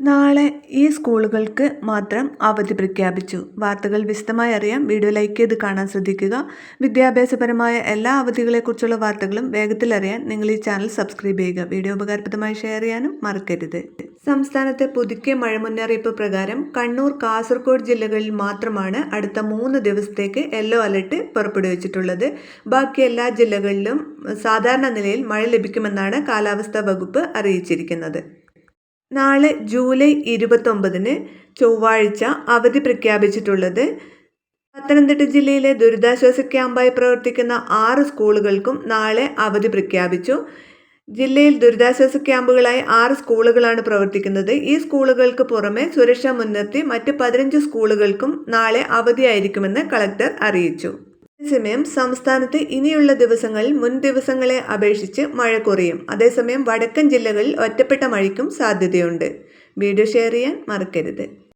നാളെ ഈ സ്കൂളുകൾക്ക് മാത്രം അവധി പ്രഖ്യാപിച്ചു. വാർത്തകൾ വിശദമായി അറിയാം. വീഡിയോ ലൈക്ക് ചെയ്ത് കാണാൻ ശ്രദ്ധിക്കുക. വിദ്യാഭ്യാസപരമായ എല്ലാ അവധികളെക്കുറിച്ചുള്ള വാർത്തകളും വേഗത്തിൽ അറിയാൻ നിങ്ങൾ ഈ ചാനൽ സബ്സ്ക്രൈബ് ചെയ്യുക. വീഡിയോ ഉപകാരപ്രദമായി ഷെയർ ചെയ്യാനും മറക്കരുത്. സംസ്ഥാനത്തെ പുതുക്കിയ മഴ മുന്നറിയിപ്പ് പ്രകാരം കണ്ണൂർ കാസർഗോഡ് ജില്ലകളിൽ മാത്രമാണ് അടുത്ത മൂന്ന് ദിവസത്തേക്ക് യെല്ലോ അലർട്ട് പുറപ്പെടുവിച്ചിട്ടുള്ളത്. ബാക്കി എല്ലാ ജില്ലകളിലും സാധാരണ നിലയിൽ മഴ ലഭിക്കുമെന്നാണ് കാലാവസ്ഥാ വകുപ്പ് അറിയിച്ചിരിക്കുന്നത്. നാളെ ജൂലൈ ഇരുപത്തൊമ്പതിന് ചൊവ്വാഴ്ച അവധി പ്രഖ്യാപിച്ചിട്ടുള്ളത്. പത്തനംതിട്ട ജില്ലയിലെ ദുരിതാശ്വാസ ക്യാമ്പായി പ്രവർത്തിക്കുന്ന ആറ് സ്കൂളുകൾക്കും നാളെ അവധി പ്രഖ്യാപിച്ചു. ജില്ലയിൽ ദുരിതാശ്വാസ ക്യാമ്പുകളായി ആറ് സ്കൂളുകളാണ് പ്രവർത്തിക്കുന്നത്. ഈ സ്കൂളുകൾക്ക് പുറമെ സുരക്ഷ മുൻനിർത്തി മറ്റ് പതിനഞ്ച് സ്കൂളുകൾക്കും നാളെ അവധിയായിരിക്കുമെന്ന് കളക്ടർ അറിയിച്ചു. അതേസമയം സംസ്ഥാനത്ത് ഇനിയുള്ള ദിവസങ്ങളിൽ മുൻ ദിവസങ്ങളെ അപേക്ഷിച്ച് മഴ കുറയും. അതേസമയം വടക്കൻ ജില്ലകളിൽ ഒറ്റപ്പെട്ട മഴയ്ക്കും സാധ്യതയുണ്ട്. വീഡിയോ ഷെയർ ചെയ്യാൻ മറക്കരുത്.